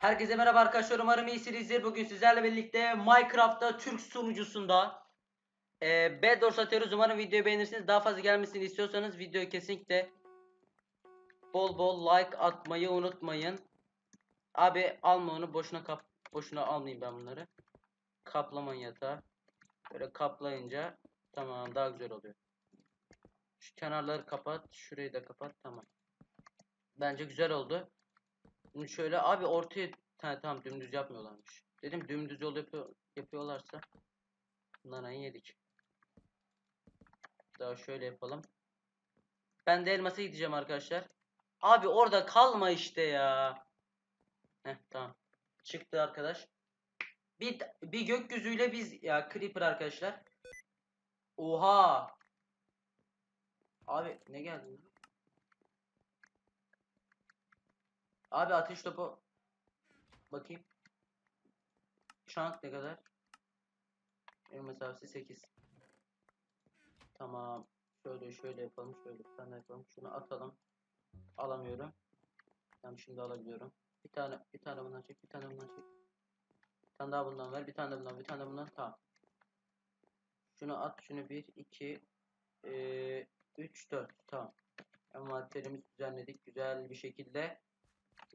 Herkese merhaba arkadaşlar umarım iyisinizdir. Bugün sizlerle birlikte Minecraft'ta Türk sunucusunda e, Bedwars atıyoruz. Umarım videoyu beğenirsiniz. Daha fazla gelmesini istiyorsanız videoyu kesinlikle bol bol like atmayı unutmayın. Abi alma onu boşuna kap boşuna almayayım ben bunları. Kaplamayın yatağı. Böyle kaplayınca tamam daha güzel oluyor. Şu kenarları kapat, şurayı da kapat. Tamam. Bence güzel oldu. Bunu şöyle abi ortaya ha, tamam dümdüz yapmıyorlarmış. Dedim dümdüz yol yapıyor, yapıyorlarsa nanayı yedik. Daha şöyle yapalım. Ben de elmasa gideceğim arkadaşlar. Abi orada kalma işte ya. Heh tamam. Çıktı arkadaş. Bir, bir gökyüzüyle biz ya Creeper arkadaşlar. Oha. Abi ne geldi? lan? Abi ateş topu bakayım. Şank ne kadar? Benim mesafesi 8. Tamam. Şöyle şöyle yapalım. Şöyle bir tane yapalım. Şunu atalım. Alamıyorum. Tamam şimdi alabiliyorum. Bir tane bir tane bundan çek. Bir tane bundan çek. Bir tane daha bundan ver. Bir tane bundan. Bir tane bundan. Tamam. Şunu at. Şunu 1 2 3 4. Tamam. Envanterimizi düzenledik güzel bir şekilde.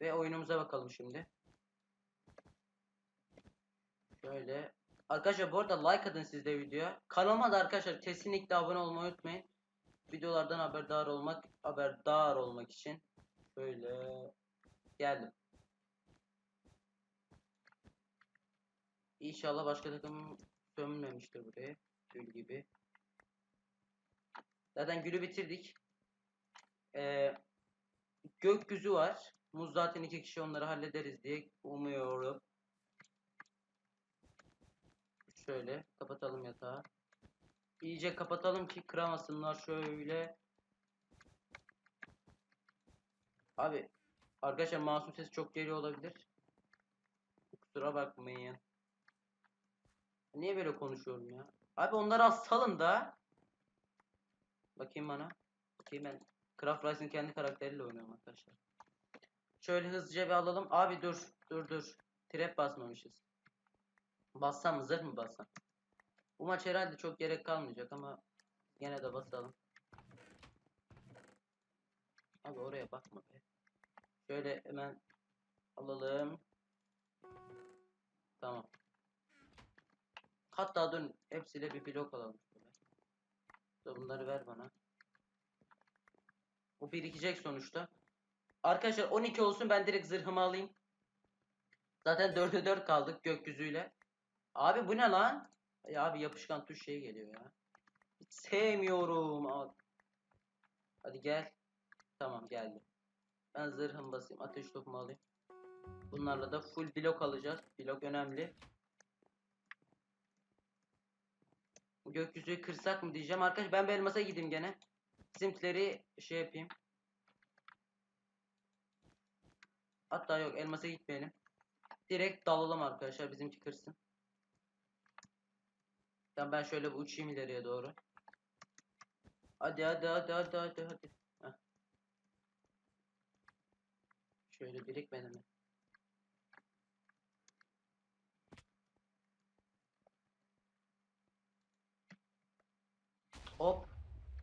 Ve oyunumuza bakalım şimdi. Şöyle. Arkadaşlar bu arada like atın siz de videoya. Kanalıma da arkadaşlar kesinlikle abone olmayı unutmayın. Videolardan haberdar olmak haberdar olmak için şöyle geldim. İnşallah başka takım gömülmemiştir buraya. Gül gibi. Zaten gülü bitirdik. Ee, gökyüzü var. Muz zaten iki kişi onları hallederiz diye umuyorum. Şöyle kapatalım yatağı. İyice kapatalım ki kıramasınlar şöyle. Abi arkadaşlar masum sesi çok geliyor olabilir. Kusura bakmayın. Niye böyle konuşuyorum ya? Abi onları az salın da. Bakayım bana. Bakayım ben Craft Rice'ın kendi karakteriyle oynuyorum arkadaşlar. Şöyle hızlıca bir alalım. Abi dur. Dur dur. Trap basmamışız. Bassam? Zırh mı bassam? Bu maç herhalde çok gerek kalmayacak ama gene de basalım. Abi oraya bakma be. Şöyle hemen alalım. Tamam. Hatta dur hepsiyle bir blok alalım. Şöyle. Bunları ver bana. Bu birikecek sonuçta. Arkadaşlar 12 olsun ben direkt zırhımı alayım. Zaten 4'e 4 kaldık gökyüzüyle. Abi bu ne lan? Ya abi yapışkan tuş şey geliyor ya. Hiç sevmiyorum. Abi. Hadi gel. Tamam geldi. Ben zırhımı basayım. Ateş topumu alayım. Bunlarla da full blok alacağız. Blok önemli. Gökyüzüyü kırsak mı diyeceğim. Arkadaş ben bir elmasa gideyim gene. Bizimkileri şey yapayım. Hatta yok elmasa gitmeyelim. Direkt dalalım arkadaşlar bizimki kırsın. Tamam ben şöyle bir uçayım ileriye doğru. Hadi hadi hadi hadi hadi hadi. Şöyle birikmedi mi? Hop.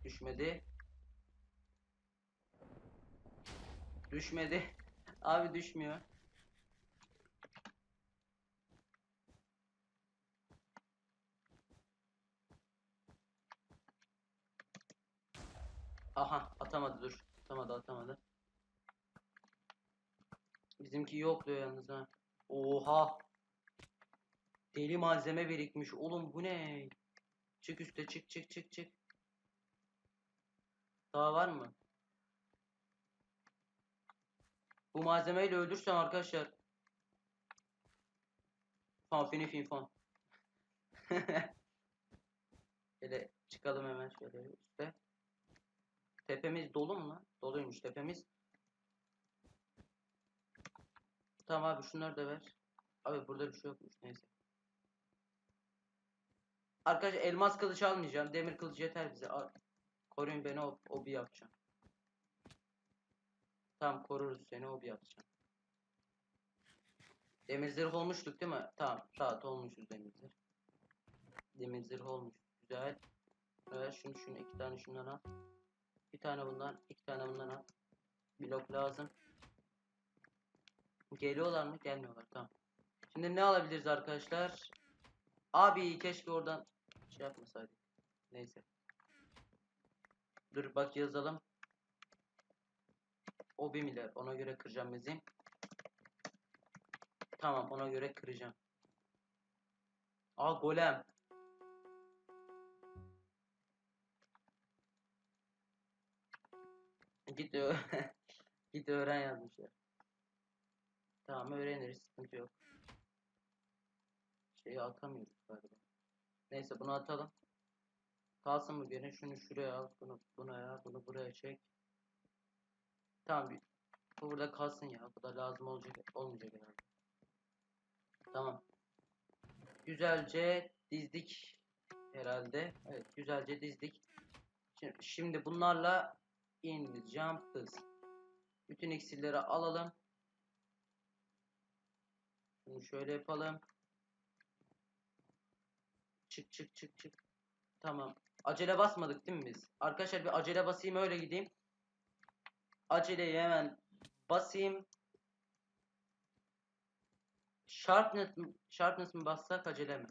Düşmedi. Düşmedi. Abi düşmüyor. Aha atamadı dur. Atamadı atamadı. Bizimki yokluyor yalnız ha. Oha. Deli malzeme birikmiş. Oğlum bu ne? Çık üste çık çık çık çık. Daha var mı? Bu malzemeyle öldürsem arkadaşlar. Fan fini fin fan. Şöyle çıkalım hemen şöyle üstte. Tepemiz dolu mu lan? Doluymuş tepemiz. Tamam abi şunları da ver. Abi burada bir şey yokmuş neyse. Arkadaşlar elmas kılıç almayacağım. Demir kılıç yeter bize. Koruyun beni o, o bir yapacağım. Tamam koruruz seni o bir yapacağım. Demir zırh olmuştuk değil mi? Tamam rahat olmuşuz demir zırh. Demir zırh olmuş. Güzel. Evet şunu şunu iki tane şundan al. Bir tane bundan, iki tane bundan al. Blok lazım. Geliyorlar mı? Gelmiyorlar. Tamam. Şimdi ne alabiliriz arkadaşlar? Abi keşke oradan şey yapmasaydık. Neyse. Dur bak yazalım. O bir milyar. Ona göre kıracağım bizim. Tamam ona göre kıracağım. Aa golem. Git Git öğren yazmışlar. Tamam öğreniriz. Sıkıntı yok. Şeyi atamıyoruz galiba. Neyse bunu atalım. Kalsın mı gene? Şunu şuraya al. Bunu buna ya. Bunu buraya çek. Tamam. bir- Bu burada kalsın ya. Bu da lazım olacak olmayacak herhalde. Tamam. Güzelce dizdik herhalde. Evet, güzelce dizdik. Şimdi, şimdi bunlarla ineceğim hız. Bütün iksirleri alalım. Bunu şöyle yapalım. Çık çık çık çık. Tamam. Acele basmadık değil mi biz? Arkadaşlar bir acele basayım öyle gideyim. Aceleyi hemen basayım. Sharpness, mi- sharpness mi bassak acele mi?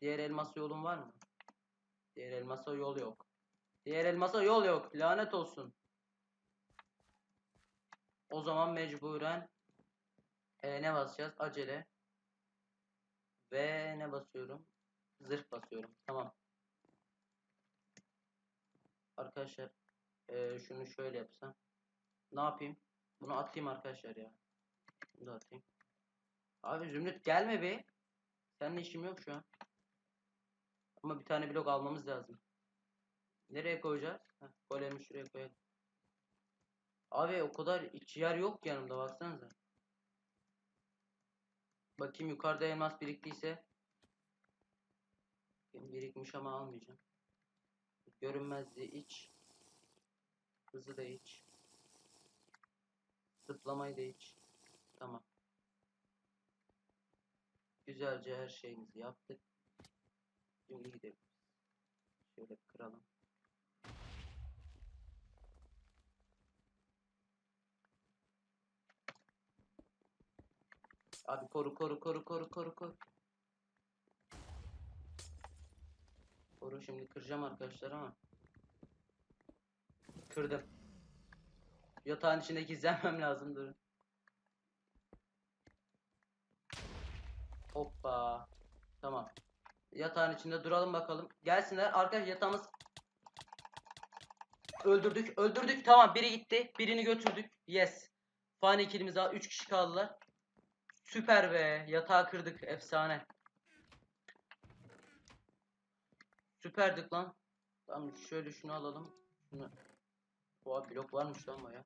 Diğer elmasa yolun var mı? Diğer elmasa yol yok. Diğer elmasa yol yok. Lanet olsun. O zaman mecburen e, ne basacağız? Acele. Ve ne basıyorum? Zırh basıyorum. Tamam. Arkadaşlar e, şunu şöyle yapsam. Ne yapayım? Bunu atayım arkadaşlar ya. Bunu da atayım. Abi Zümrüt gelme be. Seninle işim yok şu an. Ama bir tane blok almamız lazım. Nereye koyacağız? Heh, şuraya koyalım. Abi o kadar iç yer yok yanımda baksanıza. Bakayım yukarıda elmas biriktiyse. Birikmiş ama almayacağım. Görünmezliği iç. Hızı da iç. Zıplamayı da iç. Tamam. Güzelce her şeyimizi yaptık. Şimdi gidelim. Şöyle kıralım. Abi koru koru koru koru koru koru. Koru şimdi kıracağım arkadaşlar ama. Kırdım. Yatağın içinde gizlenmem lazım durun. Hoppa. Tamam. Yatağın içinde duralım bakalım. Gelsinler. Arkadaş yatağımız öldürdük. Öldürdük. Tamam biri gitti. Birini götürdük. Yes. Fani kilimiz daha 3 kişi kaldılar. Süper be. Yatağı kırdık. Efsane. Süperdik lan. Tamam şöyle şunu alalım. Şunu. Oha blok varmış lan baya.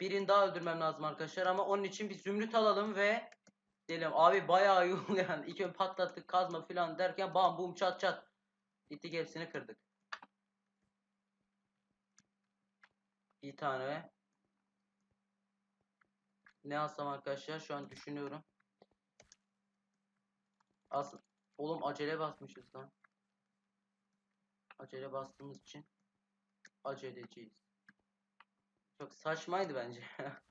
Birini daha öldürmem lazım arkadaşlar ama onun için bir zümrüt alalım ve Diyelim abi bayağı yol yani. İlk ön patlattık kazma falan derken bam bum çat çat. Gittik hepsini kırdık. Bir tane. Ne alsam arkadaşlar şu an düşünüyorum. Aslında oğlum acele basmışız lan. Acele bastığımız için aceleciyiz. Çok saçmaydı bence.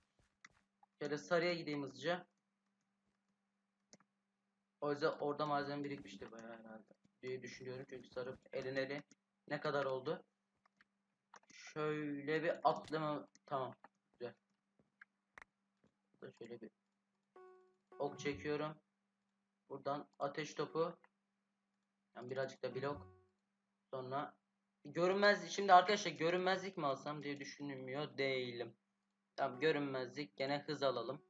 Şöyle sarıya gideyim hızlıca. O yüzden orada malzeme birikmişti bayağı herhalde diye düşünüyorum. Çünkü sarı elin eli ne kadar oldu? Şöyle bir atlama tamam güzel. Burada şöyle bir ok çekiyorum. Buradan ateş topu. Yani birazcık da blok. Sonra görünmez şimdi arkadaşlar görünmezlik mi alsam diye düşünmüyor değilim. Tamam görünmezlik gene hız alalım.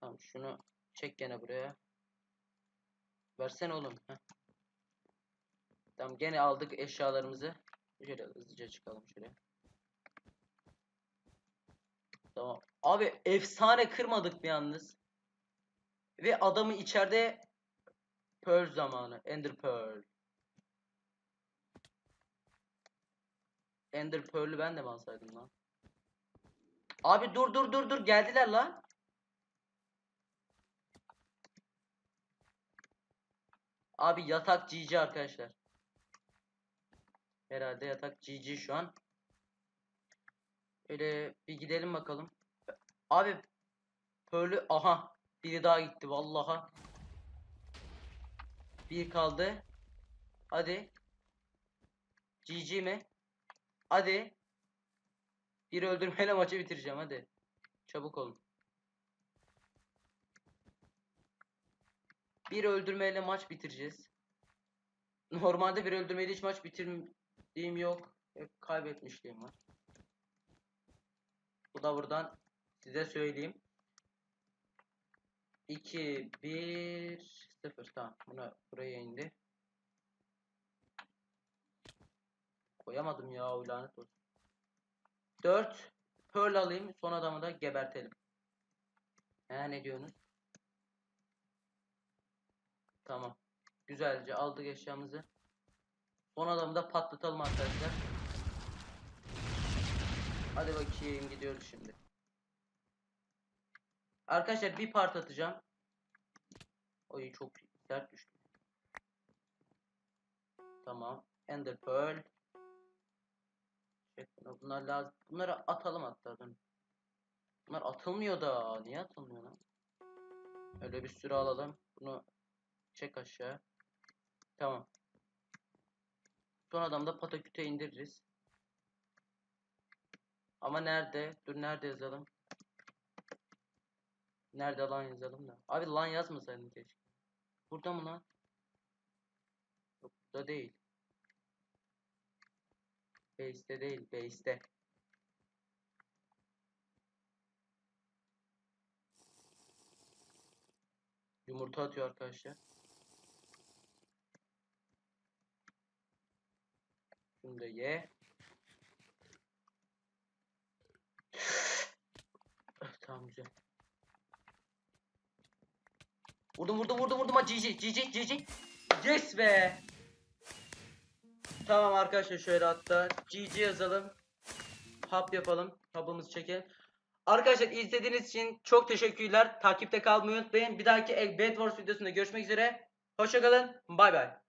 Tamam şunu çek gene buraya. Versene oğlum. Heh. Tamam gene aldık eşyalarımızı. Şöyle hızlıca çıkalım şöyle. Tamam. Abi efsane kırmadık bir yalnız. Ve adamı içeride Pearl zamanı. Ender Pearl. Ender Pearl'ü ben de mi lan? Abi dur dur dur dur geldiler lan. Abi yatak GG arkadaşlar. Herhalde yatak GG şu an. Öyle bir gidelim bakalım. Abi Pearl'ü aha biri daha gitti vallaha. Bir kaldı. Hadi. GG mi? Hadi. Bir öldürmeyle maçı bitireceğim hadi. Çabuk olun. Bir öldürmeyle maç bitireceğiz. Normalde bir öldürmeyle hiç maç bitirdiğim yok. Hep kaybetmişliğim var. Bu da buradan size söyleyeyim. 2 1 0 tamam. Buna buraya indi. Koyamadım ya o lanet olsun. 4 Pearl alayım. Son adamı da gebertelim. He ne diyorsunuz? Tamam. Güzelce aldık eşyamızı. Son adamı da patlatalım arkadaşlar. Hadi bakayım gidiyoruz şimdi. Arkadaşlar bir part atacağım. Oy çok sert düştü. Tamam. Ender Pearl. Bunu. Bunlar lazım. Bunları atalım hatta. Dur. Bunlar atılmıyor da. Niye atılmıyor lan? Öyle bir sürü alalım. Bunu çek aşağı. Tamam. Son adamda pataküte indiririz. Ama nerede? Dur nerede yazalım? Nerede lan yazalım da. Abi lan yazmasaydım keşke. Burada mı lan? Yok burada değil. Base'te değil, base'te. Yumurta atıyor arkadaşlar. Şunu da ye. Ah, tamam güzel. Vurdum vurdum vurdum vurdum GG GG GG. Yes be. Tamam arkadaşlar şöyle hatta GG yazalım. Hap yapalım. Hapımızı çekelim. Arkadaşlar izlediğiniz için çok teşekkürler. Takipte kalmayı unutmayın. Bir dahaki Bed Wars videosunda görüşmek üzere. Hoşçakalın. Bay bay.